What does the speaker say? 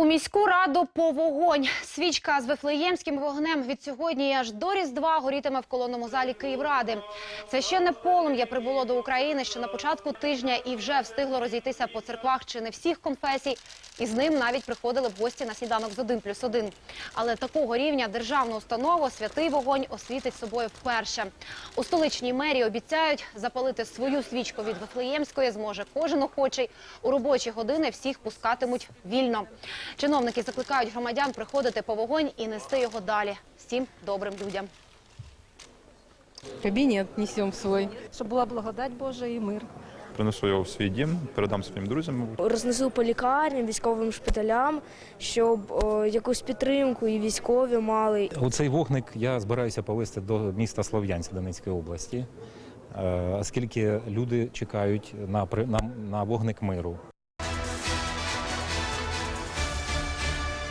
У міську раду по вогонь. Свічка з вифлеємським вогнем від сьогодні аж до Різдва горітиме в колонному залі Київради. Це ще не полум'я прибуло до України ще на початку тижня і вже встигло розійтися по церквах чи не всіх конфесій. І з ним навіть приходили в гості на сніданок з один плюс один. Але такого рівня державну установу святий вогонь освітить собою вперше. У столичній мерії обіцяють запалити свою свічку від Вифлеємської зможе кожен охочий. У робочі години всіх пускатимуть вільно. Чиновники закликають громадян приходити по вогонь і нести його далі всім добрим людям. Кабінет несемо свой. Щоб була благодать Божа і мир. Принесу його в свій дім, передам своїм друзям. Рознесу по лікарням, військовим шпиталям, щоб о, якусь підтримку і військові мали. У цей вогник я збираюся повезти до міста Слов'янськ Донецької області, е, оскільки люди чекають на, на, на вогник миру.